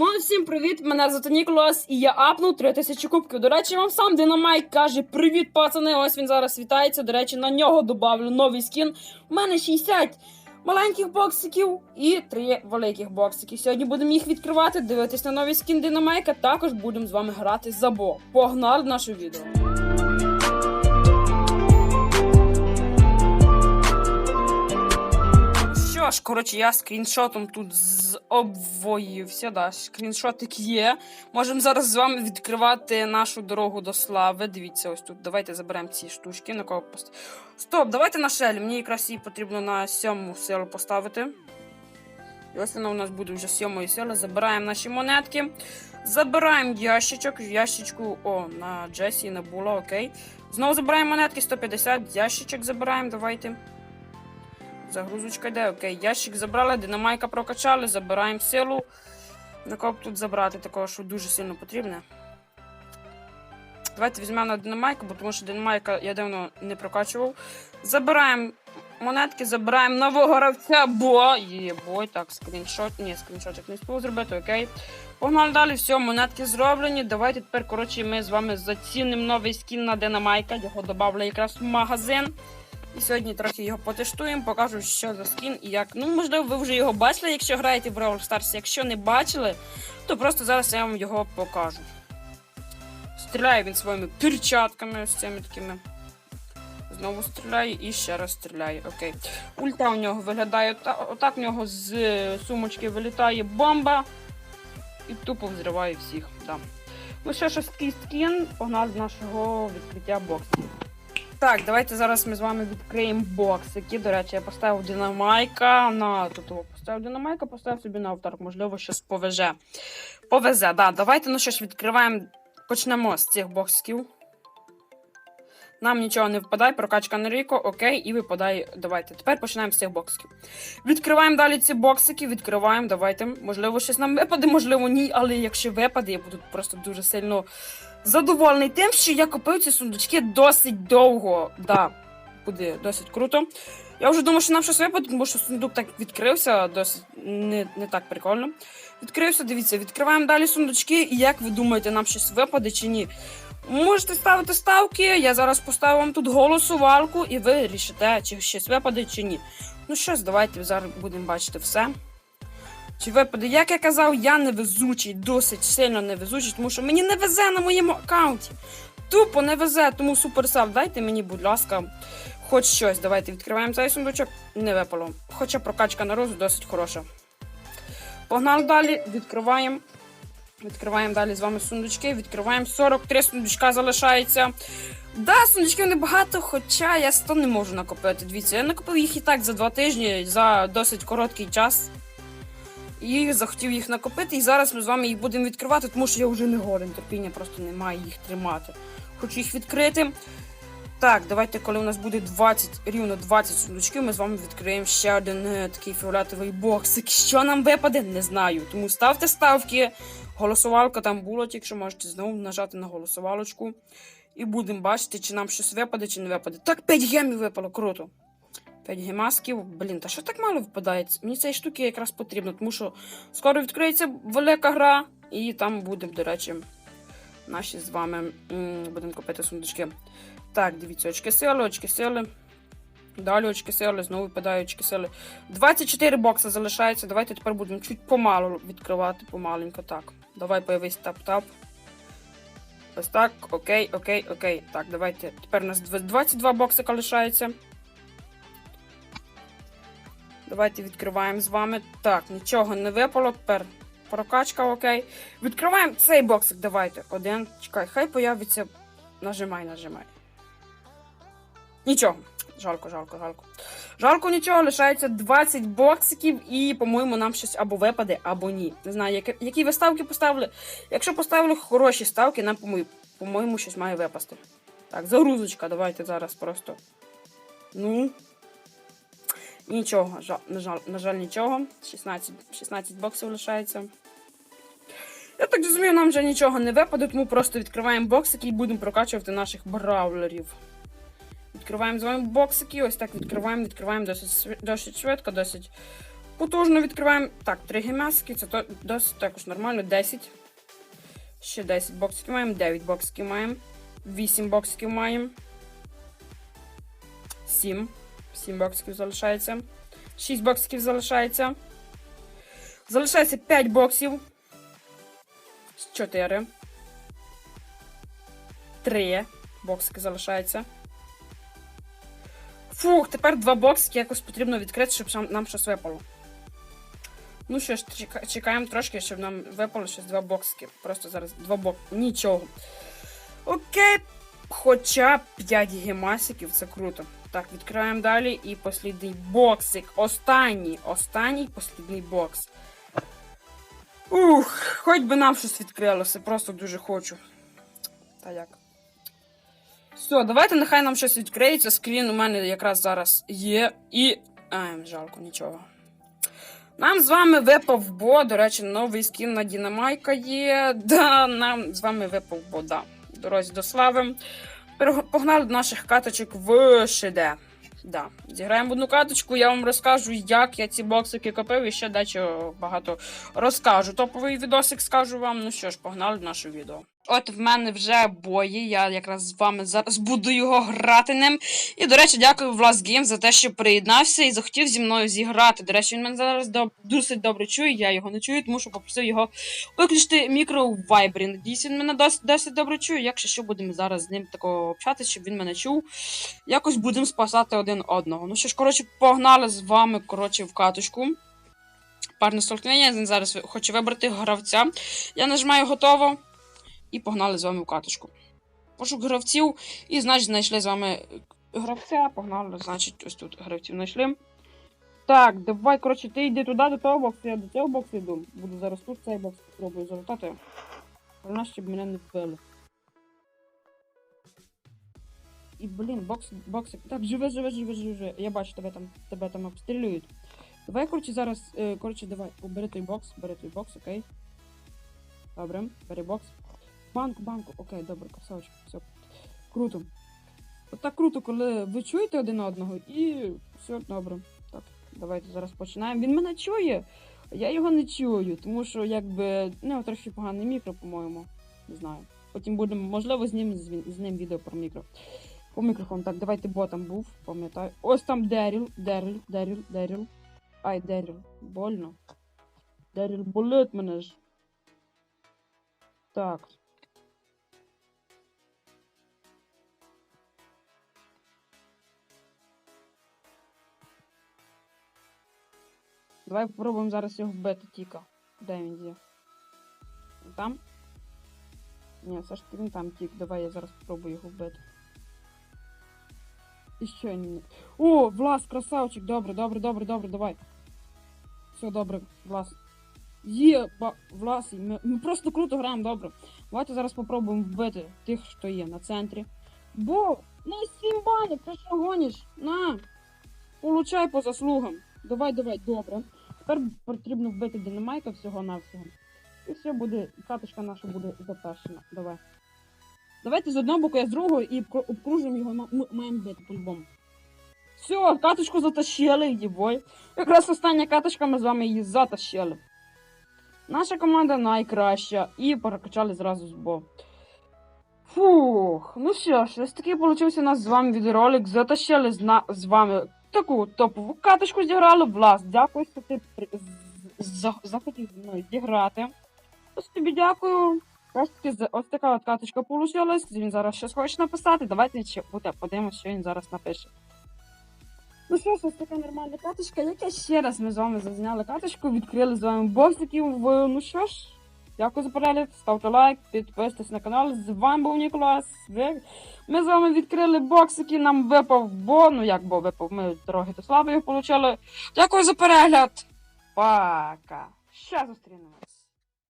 Ну всім привіт! Мене звати Ніколас, і я апнув 3000 кубків. До речі, вам сам Динамайк каже: Привіт, пацани! Ось він зараз вітається. До речі, на нього добавлю новий скін. У мене 60 маленьких боксиків і 3 великих боксики. Сьогодні будемо їх відкривати, дивитись на новий скін Динамайка. Також будемо з вами грати за бо. Погнали наше відео. Що коротше, я скріншотом тут обвоївся. Да, скріншотик є. Можемо зараз з вами відкривати нашу дорогу до слави. Дивіться, ось тут. Давайте заберемо ці штучки. На кого пост... Стоп, давайте на шелі. Мені якраз її потрібно на сьому силу поставити. І ось вона у нас буде вже сьомої сили. Забираємо наші монетки. Забираємо ящичок. Ящичку. О, на Джесі не було, окей. Знову забираємо монетки, 150. Ящичок забираємо, давайте. Загрузочка йде, окей. Ящик забрали, динамайка прокачали, забираємо силу. На кого тут забрати такого, що дуже сильно потрібне. Давайте візьмемо на динамайку, бо тому що динамайка я давно не прокачував. Забираємо монетки, забираємо нового гравця, бо є. Так, скріншот. Ні, скріншотик не спів зробити, окей. Погнали далі, все, монетки зроблені. Давайте тепер, коротше, ми з вами зацінимо новий скін на динамайка. Його додали якраз в магазин. І сьогодні трохи його потестуємо, покажу, що за скін і як. Ну, можливо, ви вже його бачили, якщо граєте в Brawl Stars. Якщо не бачили, то просто зараз я вам його покажу. Стріляє він своїми перчатками ось цими такими. Знову стріляє і ще раз стріляє. Окей. Ульта у нього виглядає отак. У нього з сумочки вилітає бомба і тупо взриває всіх. Да. Ну що ж, скін, погнали до нашого відкриття боксів. Так, давайте зараз ми з вами відкриємо боксики. До речі, я поставив динамайка на тут о, поставив динамайка, поставив собі на авторок, можливо, щось повезе. Повезе, да. Давайте ну що ж відкриваємо. Почнемо з цих боксиків. Нам нічого не випадає, прокачка на ріко, окей, і випадає. Давайте. Тепер починаємо з цих боксиків. Відкриваємо далі ці боксики, відкриваємо, давайте. Можливо, щось нам випаде, можливо, ні, але якщо випаде, я буду просто дуже сильно задоволений тим, що я купив ці сундучки досить довго. Да, буде досить круто. Я вже думав, що нам щось випаде, тому що сундук так відкрився, досить не, не так прикольно. Відкрився, дивіться, відкриваємо далі сундучки, і як ви думаєте, нам щось випаде чи ні? Можете ставити ставки, я зараз поставлю вам тут голосувалку, і ви рішите, чи щось випаде, чи ні. Ну що ж, давайте зараз будемо бачити все. Чи випаде, як я казав, я невезучий, досить сильно невезучий, тому що мені не везе на моєму аккаунті. Тупо не везе, тому суперсав, дайте мені, будь ласка, хоч щось. Давайте відкриваємо цей сундучок. Не випало. Хоча прокачка на розу досить хороша. Погнали далі, відкриваємо. Відкриваємо далі з вами сундучки. Відкриваємо 43 сундучка залишається. Да, сундучків небагато, хоча я 100 не можу накопити. Дивіться, я накопив їх і так за 2 тижні, за досить короткий час. І захотів їх накопити, і зараз ми з вами їх будемо відкривати, тому що я вже не годен, терпіння просто немає їх тримати. Хочу їх відкрити. Так, давайте, коли у нас буде 20, рівно 20 сундучків, ми з вами відкриємо ще один е, такий фіолетовий боксик. Що нам випаде, не знаю. Тому ставте ставки. Голосувалка там була, тільки що можете знову нажати на голосувалочку. І будемо бачити, чи нам щось випаде, чи не випаде. Так, 5 гемів випало, круто. 5 гемасків. Блін, та що так мало випадає? Мені цієї штуки якраз потрібно, тому що скоро відкриється велика гра, і там будемо, до речі, наші з вами будемо купити сундучки. Так, дивіться, очки сили, очки сили. Далі очки сили, знову випадають очки сили. 24 бокси залишається. Давайте тепер будемо чуть помалу відкривати, помаленько. Так. Давай появись тап-тап. Ось так, окей, окей, окей. Так, давайте. Тепер у нас 22 боксика лишається. Давайте відкриваємо з вами. Так, нічого не випало. Тепер прокачка, окей. Відкриваємо цей боксик, давайте. Один. Чекай, хай появиться. Нажимай, нажимай. Нічого. Жалко, жалко, жалко. Жалко нічого, лишається 20 боксиків, і, по-моєму, нам щось або випаде, або ні. Не знаю, які, які ви ставки поставили. Якщо поставили хороші ставки, нам, по-моєму, щось має випасти. Так, загрузочка, давайте зараз просто. Ну. Нічого, на, жаль, на жаль, нічого. 16, 16 боксів лишається. Я так розумію, нам вже нічого не випаде, тому просто відкриваємо боксики і будемо прокачувати наших бравлерів. Відкриваємо з вами боксики, ось так відкриваємо, відкриваємо досить, досить швидко, досить Потужно відкриваємо. Так, три гімаски, це то, досить також нормально. 10. Ще 10 боксиків маємо, 9 боксиків маємо. 8 боксиків маємо. 7. 7 боксиків залишається. 6 боксиків залишається. Залишається 5 боксів. 4. 3 боксики залишається. Фух, тепер два боксики якось потрібно відкрити, щоб нам щось випало. Ну що ж, чекаємо трошки, щоб нам випало щось два боксики. Просто зараз два бокси. Нічого. Окей. Хоча 5 гемасиків, це круто. Так, відкриваємо далі. І послідний боксик. Останній. Останній послідний бокс. Ух, хоч би нам щось відкрилося, просто дуже хочу. Та як. Все, давайте нехай нам щось відкриється. Скрін у мене якраз зараз є. І. Ай, жалко, нічого. Нам з вами випав бо, до речі, новий скін на Дінамайка є. Да, нам з вами випав бо, да. Дорозі до слави. Погнали до наших каточок в ШД. Да. Зіграємо одну каточку, я вам розкажу, як я ці боксики купив, і ще дачі багато розкажу. Топовий відосик скажу вам. Ну що ж, погнали до нашого відео. От в мене вже бої, я якраз з вами зараз буду його грати ним. І, до речі, дякую Влас Гейм за те, що приєднався і захотів зі мною зіграти. До речі, він мене зараз доб- досить добре чує, я його не чую, тому що попросив його виключити мікро у вайбері. Надіюсь, він мене досить, досить добре чує. Якщо що, будемо зараз з ним такого общатися, щоб він мене чув. Якось будемо спасати один одного. Ну що ж, коротше, погнали з вами, коротше, в каточку. Парне столкновення, він зараз хоче вибрати гравця. Я нажимаю готово. І погнали з вами в каточку. Пошук гравців, і, значить, знайшли з вами гравця. Погнали, значить, ось тут гравців знайшли. Так, давай, коротше, ти йди туди, до того боксу, я до цього боксу йду. Буду зараз тут цей бокс спробую залутати. Головне, щоб мене не вбили. І, блін, бокс, боксик. Так, живе, живе, живе, живе. Я бачу, тебе там, тебе там обстрілюють. Давай, коротше, зараз, е, коротше, давай, бери той бокс, бери той бокс, окей. Добре, бери бокс. Банку, банку, окей, добре, красавчик, все. Круто. От так круто, коли ви чуєте один одного і все добре. Так, давайте зараз починаємо. Він мене чує, я його не чую, тому що якби ну, трохи поганий мікро, по-моєму. Не знаю. Потім будемо, можливо, з ним з, ним відео про мікро. По мікрофону. Так, давайте бо там був, пам'ятаю. Ось там Деріл, Деріл, Деріл, Деріл. Ай, Деріл. Больно. Деріл болить мене ж. Так. Давай попробуємо зараз його вбити тіка. Де він є? Там? Ні, все ж таки він там тік. Давай я зараз спробую його вбити. І що ні. О, Влас, красавчик! Добре, добре, добре, добре, давай. Все добре, Влас. Є, ба... Влас, ми, ми просто круто граємо, добре. Давайте зараз попробуємо вбити тих, що є на центрі. Бо, на сім банів, ти що гониш? На! Получай по заслугам. Давай, давай, добре. Тепер потрібно вбити динамайка всього-навсього. І все буде, каточка наша буде запершена. Давай. Давайте з одного боку, я з другого і обкружимо його, ми маємо бити по-любому. Все, каточку затащили, їбой. Якраз остання каточка, ми з вами її затащили. Наша команда найкраща. І перекачали зразу з бо. Фух, ну що ж, ось такий получився у нас з вами відеоролик. Затащили з, на... з вами таку топову каточку зіграли. Влас, дякую, що ти захотів зі мною зіграти. Ось тобі дякую. Ось, ось така от каточка получилась. Він зараз щось хоче написати. Давайте ще буде, подивимося, що він зараз напише. Ну що ж, ось така нормальна каточка. Як я ще раз ми з вами зазняли каточку, відкрили з вами боксиків. Ну що ж, дякую за перегляд, ставте лайк, підписуйтесь на канал. З вами був Ніколас. Ми з вами відкрили боксики, нам випав бо, ну як бо випав, ми дороги до слави його отримали. Дякую за перегляд. Пока. Ще зустрінемось.